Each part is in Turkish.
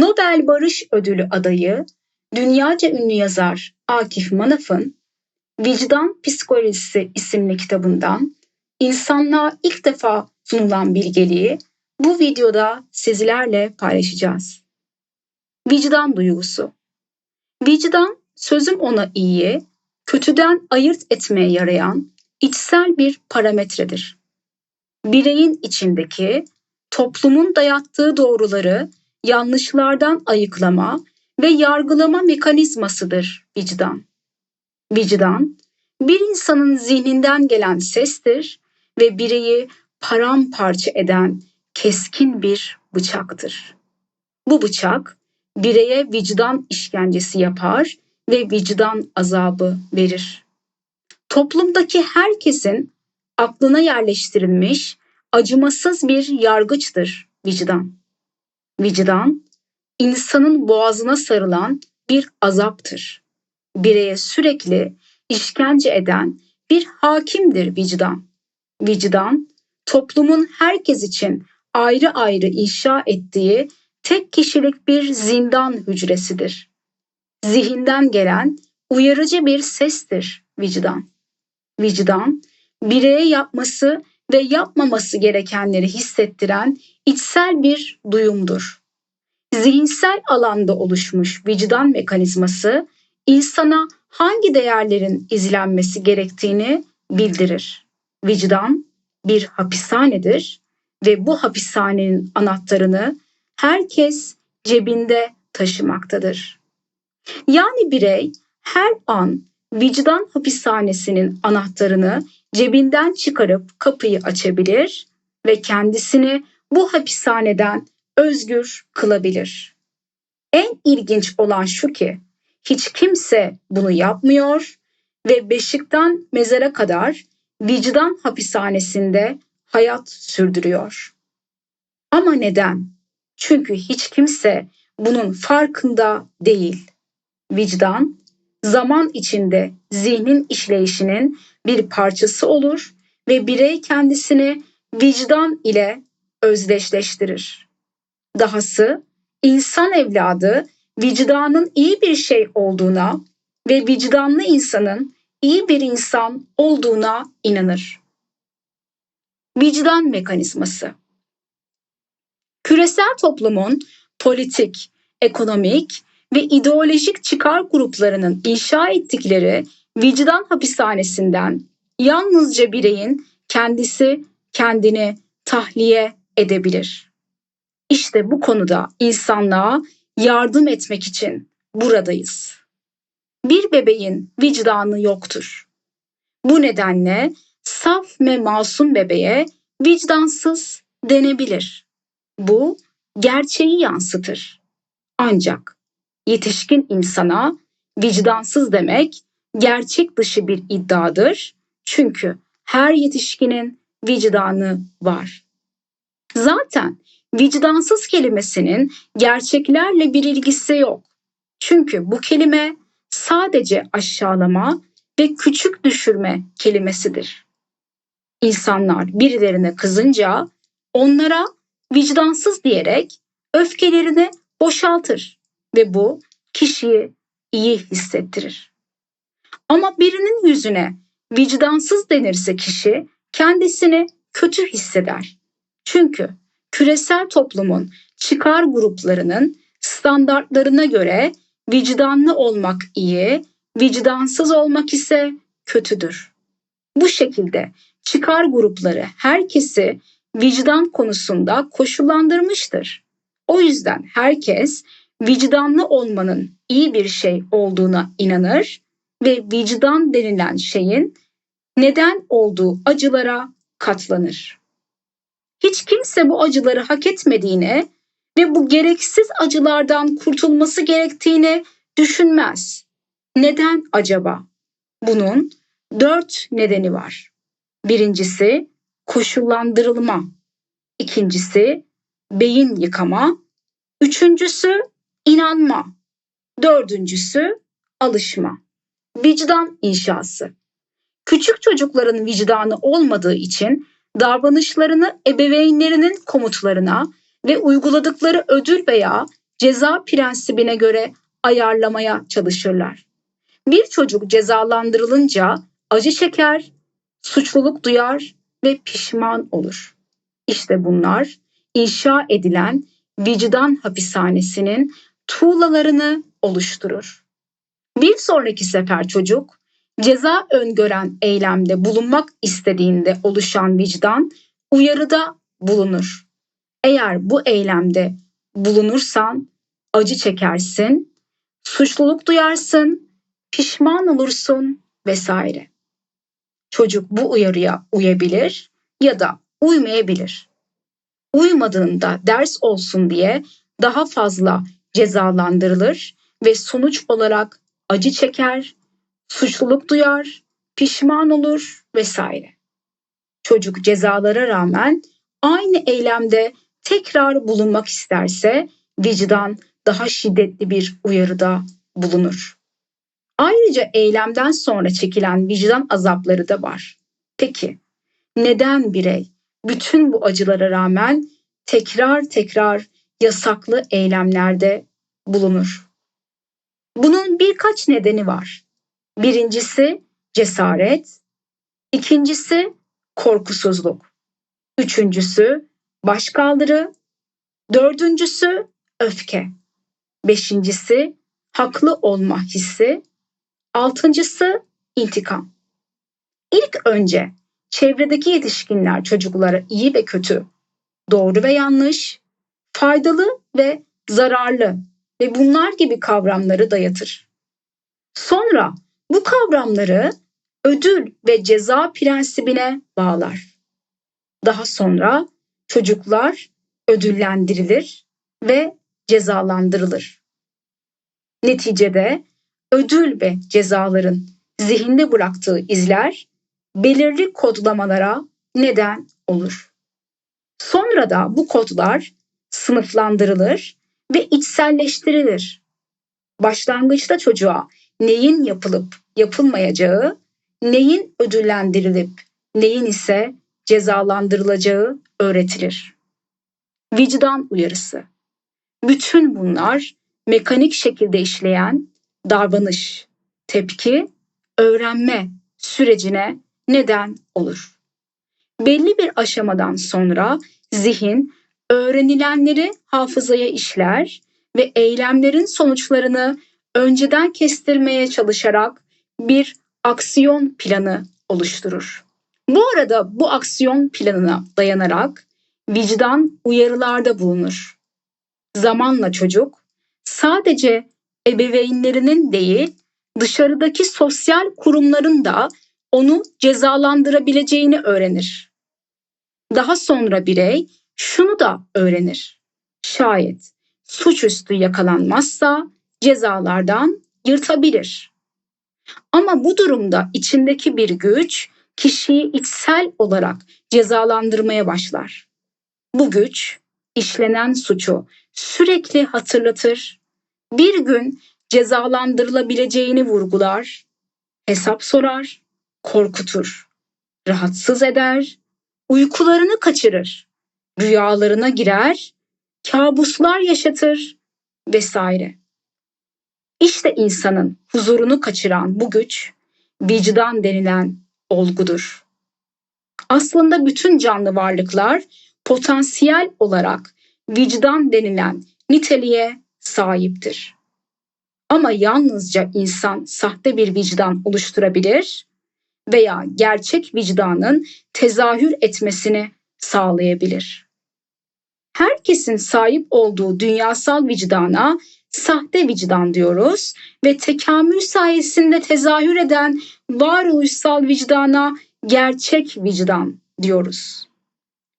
Nobel Barış Ödülü adayı, dünyaca ünlü yazar Akif Manaf'ın Vicdan Psikolojisi isimli kitabından insanlığa ilk defa sunulan bilgeliği bu videoda sizlerle paylaşacağız. Vicdan duygusu. Vicdan sözüm ona iyiyi, kötüden ayırt etmeye yarayan içsel bir parametredir. Bireyin içindeki toplumun dayattığı doğruları yanlışlardan ayıklama ve yargılama mekanizmasıdır vicdan. Vicdan, bir insanın zihninden gelen sestir ve bireyi paramparça eden keskin bir bıçaktır. Bu bıçak bireye vicdan işkencesi yapar ve vicdan azabı verir. Toplumdaki herkesin aklına yerleştirilmiş acımasız bir yargıçtır vicdan. Vicdan, insanın boğazına sarılan bir azaptır. Bireye sürekli işkence eden bir hakimdir vicdan. Vicdan, toplumun herkes için ayrı ayrı inşa ettiği tek kişilik bir zindan hücresidir. Zihinden gelen uyarıcı bir sestir vicdan. Vicdan, bireye yapması ve yapmaması gerekenleri hissettiren içsel bir duyumdur. Zihinsel alanda oluşmuş vicdan mekanizması insana hangi değerlerin izlenmesi gerektiğini bildirir. Vicdan bir hapishanedir ve bu hapishanenin anahtarını herkes cebinde taşımaktadır. Yani birey her an vicdan hapishanesinin anahtarını cebinden çıkarıp kapıyı açabilir ve kendisini bu hapishaneden özgür kılabilir. En ilginç olan şu ki hiç kimse bunu yapmıyor ve beşikten mezara kadar vicdan hapishanesinde hayat sürdürüyor. Ama neden? Çünkü hiç kimse bunun farkında değil. Vicdan zaman içinde zihnin işleyişinin bir parçası olur ve birey kendisini vicdan ile özdeşleştirir. Dahası insan evladı vicdanın iyi bir şey olduğuna ve vicdanlı insanın iyi bir insan olduğuna inanır. Vicdan mekanizması Küresel toplumun politik, ekonomik ve ideolojik çıkar gruplarının inşa ettikleri vicdan hapishanesinden yalnızca bireyin kendisi kendini tahliye edebilir. İşte bu konuda insanlığa yardım etmek için buradayız. Bir bebeğin vicdanı yoktur. Bu nedenle saf ve masum bebeğe vicdansız denebilir. Bu gerçeği yansıtır. Ancak yetişkin insana vicdansız demek gerçek dışı bir iddiadır. Çünkü her yetişkinin vicdanı var. Zaten vicdansız kelimesinin gerçeklerle bir ilgisi yok. Çünkü bu kelime sadece aşağılama ve küçük düşürme kelimesidir. İnsanlar birilerine kızınca onlara vicdansız diyerek öfkelerini boşaltır ve bu kişiyi iyi hissettirir. Ama birinin yüzüne vicdansız denirse kişi kendisini kötü hisseder. Çünkü küresel toplumun çıkar gruplarının standartlarına göre vicdanlı olmak iyi, vicdansız olmak ise kötüdür. Bu şekilde çıkar grupları herkesi vicdan konusunda koşullandırmıştır. O yüzden herkes vicdanlı olmanın iyi bir şey olduğuna inanır ve vicdan denilen şeyin neden olduğu acılara katlanır. Hiç kimse bu acıları hak etmediğine ve bu gereksiz acılardan kurtulması gerektiğini düşünmez. Neden acaba? Bunun dört nedeni var. Birincisi koşullandırılma. İkincisi beyin yıkama. Üçüncüsü inanma. Dördüncüsü alışma. Vicdan inşası. Küçük çocukların vicdanı olmadığı için davranışlarını ebeveynlerinin komutlarına ve uyguladıkları ödül veya ceza prensibine göre ayarlamaya çalışırlar. Bir çocuk cezalandırılınca acı çeker, suçluluk duyar ve pişman olur. İşte bunlar inşa edilen vicdan hapishanesinin tuğlalarını oluşturur. Bir sonraki sefer çocuk ceza öngören eylemde bulunmak istediğinde oluşan vicdan uyarıda bulunur. Eğer bu eylemde bulunursan acı çekersin, suçluluk duyarsın, pişman olursun vesaire. Çocuk bu uyarıya uyabilir ya da uymayabilir. Uymadığında ders olsun diye daha fazla cezalandırılır ve sonuç olarak acı çeker, suçluluk duyar, pişman olur vesaire. Çocuk cezalara rağmen aynı eylemde tekrar bulunmak isterse vicdan daha şiddetli bir uyarıda bulunur. Ayrıca eylemden sonra çekilen vicdan azapları da var. Peki neden birey bütün bu acılara rağmen tekrar tekrar yasaklı eylemlerde bulunur? Bunun birkaç nedeni var. Birincisi cesaret, ikincisi korkusuzluk, üçüncüsü başkaldırı, dördüncüsü öfke, beşincisi haklı olma hissi, altıncısı intikam. İlk önce çevredeki yetişkinler çocuklara iyi ve kötü, doğru ve yanlış, faydalı ve zararlı ve bunlar gibi kavramları dayatır. Sonra bu kavramları ödül ve ceza prensibine bağlar. Daha sonra çocuklar ödüllendirilir ve cezalandırılır. Neticede ödül ve cezaların zihinde bıraktığı izler belirli kodlamalara neden olur. Sonra da bu kodlar sınıflandırılır ve içselleştirilir. Başlangıçta çocuğa neyin yapılıp yapılmayacağı, neyin ödüllendirilip neyin ise cezalandırılacağı öğretilir. Vicdan uyarısı. Bütün bunlar mekanik şekilde işleyen davranış, tepki, öğrenme sürecine neden olur. Belli bir aşamadan sonra zihin öğrenilenleri hafızaya işler ve eylemlerin sonuçlarını önceden kestirmeye çalışarak bir aksiyon planı oluşturur. Bu arada bu aksiyon planına dayanarak vicdan uyarılarda bulunur. Zamanla çocuk sadece ebeveynlerinin değil dışarıdaki sosyal kurumların da onu cezalandırabileceğini öğrenir. Daha sonra birey şunu da öğrenir. Şayet suçüstü yakalanmazsa cezalardan yırtabilir. Ama bu durumda içindeki bir güç kişiyi içsel olarak cezalandırmaya başlar. Bu güç işlenen suçu sürekli hatırlatır, bir gün cezalandırılabileceğini vurgular, hesap sorar, korkutur, rahatsız eder, uykularını kaçırır, rüyalarına girer, kabuslar yaşatır vesaire. İşte insanın huzurunu kaçıran bu güç vicdan denilen olgudur. Aslında bütün canlı varlıklar potansiyel olarak vicdan denilen niteliğe sahiptir. Ama yalnızca insan sahte bir vicdan oluşturabilir veya gerçek vicdanın tezahür etmesini sağlayabilir. Herkesin sahip olduğu dünyasal vicdana sahte vicdan diyoruz ve tekamül sayesinde tezahür eden varoluşsal vicdana gerçek vicdan diyoruz.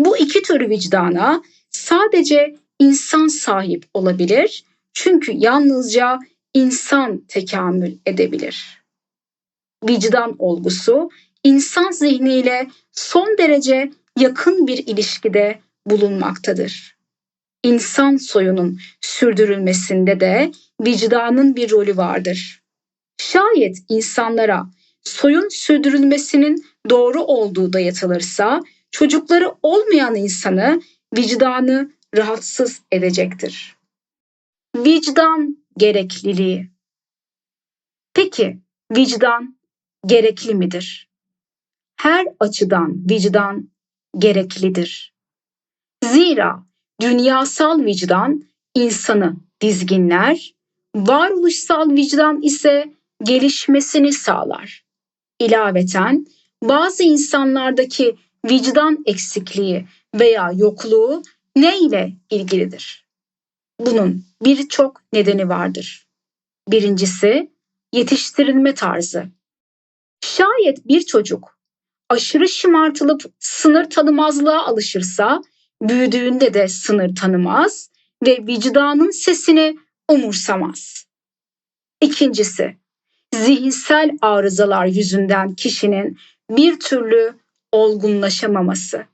Bu iki tür vicdana sadece insan sahip olabilir çünkü yalnızca insan tekamül edebilir. Vicdan olgusu insan zihniyle son derece yakın bir ilişkide bulunmaktadır. İnsan soyunun sürdürülmesinde de vicdanın bir rolü vardır. Şayet insanlara soyun sürdürülmesinin doğru olduğu dayatılırsa çocukları olmayan insanı vicdanı rahatsız edecektir. Vicdan gerekliliği. Peki vicdan gerekli midir? Her açıdan vicdan gereklidir. Zira dünyasal vicdan insanı dizginler, varoluşsal vicdan ise gelişmesini sağlar. İlaveten bazı insanlardaki vicdan eksikliği veya yokluğu ne ile ilgilidir? Bunun birçok nedeni vardır. Birincisi yetiştirilme tarzı. Şayet bir çocuk aşırı şımartılıp sınır tanımazlığa alışırsa büyüdüğünde de sınır tanımaz ve vicdanın sesini umursamaz. İkincisi, zihinsel arızalar yüzünden kişinin bir türlü olgunlaşamaması.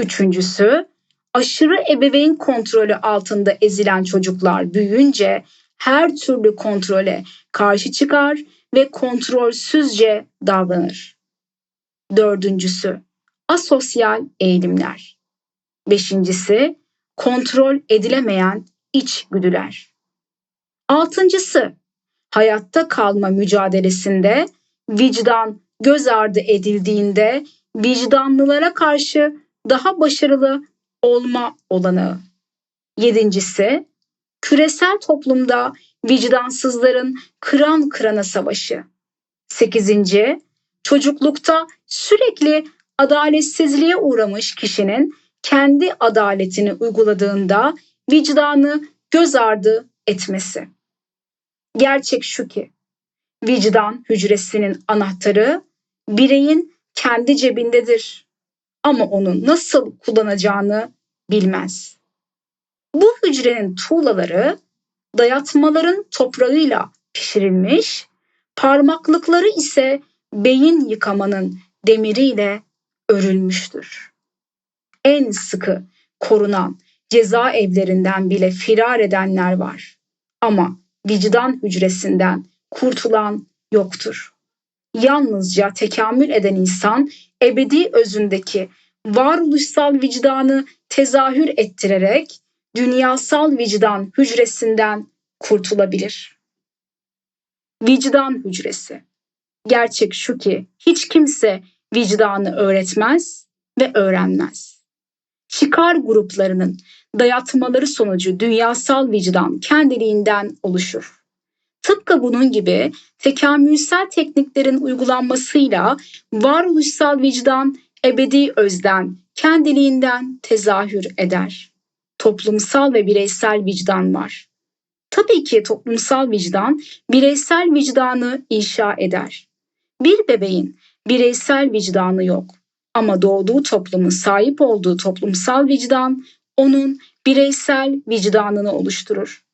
Üçüncüsü, aşırı ebeveyn kontrolü altında ezilen çocuklar büyüyünce her türlü kontrole karşı çıkar ve kontrolsüzce davranır. Dördüncüsü, asosyal eğilimler. Beşincisi, kontrol edilemeyen içgüdüler. Altıncısı, hayatta kalma mücadelesinde vicdan göz ardı edildiğinde vicdanlılara karşı daha başarılı olma olanağı. Yedincisi, küresel toplumda vicdansızların kıran kırana savaşı. Sekizinci, çocuklukta sürekli adaletsizliğe uğramış kişinin kendi adaletini uyguladığında vicdanı göz ardı etmesi. Gerçek şu ki vicdan hücresinin anahtarı bireyin kendi cebindedir ama onu nasıl kullanacağını bilmez. Bu hücrenin tuğlaları dayatmaların toprağıyla pişirilmiş, parmaklıkları ise beyin yıkamanın demiriyle örülmüştür. En sıkı korunan cezaevlerinden bile firar edenler var. Ama vicdan hücresinden kurtulan yoktur. Yalnızca tekamül eden insan ebedi özündeki varoluşsal vicdanı tezahür ettirerek dünyasal vicdan hücresinden kurtulabilir. Vicdan hücresi. Gerçek şu ki hiç kimse vicdanı öğretmez ve öğrenmez. Çıkar gruplarının dayatmaları sonucu dünyasal vicdan kendiliğinden oluşur. Tıpkı bunun gibi tekamülsel tekniklerin uygulanmasıyla varoluşsal vicdan ebedi özden kendiliğinden tezahür eder. Toplumsal ve bireysel vicdan var. Tabii ki toplumsal vicdan bireysel vicdanı inşa eder. Bir bebeğin bireysel vicdanı yok ama doğduğu toplumun sahip olduğu toplumsal vicdan onun bireysel vicdanını oluşturur.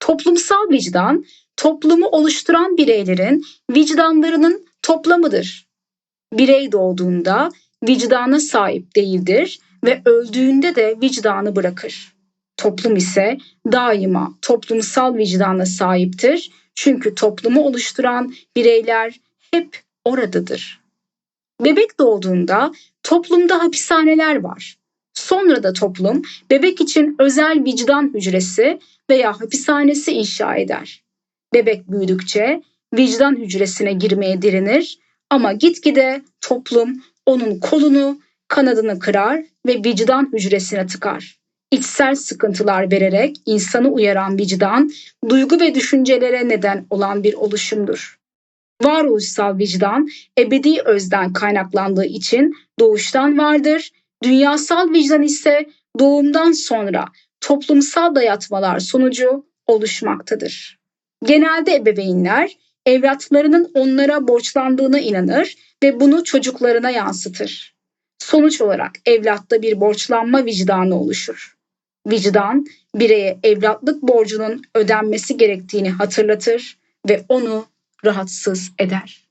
Toplumsal vicdan toplumu oluşturan bireylerin vicdanlarının toplamıdır. Birey doğduğunda vicdana sahip değildir ve öldüğünde de vicdanı bırakır. Toplum ise daima toplumsal vicdana sahiptir. Çünkü toplumu oluşturan bireyler hep oradadır. Bebek doğduğunda toplumda hapishaneler var. Sonra da toplum bebek için özel vicdan hücresi veya hapishanesi inşa eder. Bebek büyüdükçe vicdan hücresine girmeye direnir ama gitgide toplum onun kolunu, kanadını kırar ve vicdan hücresine tıkar. İçsel sıkıntılar vererek insanı uyaran vicdan, duygu ve düşüncelere neden olan bir oluşumdur. Varoluşsal vicdan ebedi özden kaynaklandığı için doğuştan vardır. Dünyasal vicdan ise doğumdan sonra toplumsal dayatmalar sonucu oluşmaktadır. Genelde ebeveynler evlatlarının onlara borçlandığına inanır ve bunu çocuklarına yansıtır. Sonuç olarak evlatta bir borçlanma vicdanı oluşur. Vicdan bireye evlatlık borcunun ödenmesi gerektiğini hatırlatır ve onu rahatsız eder.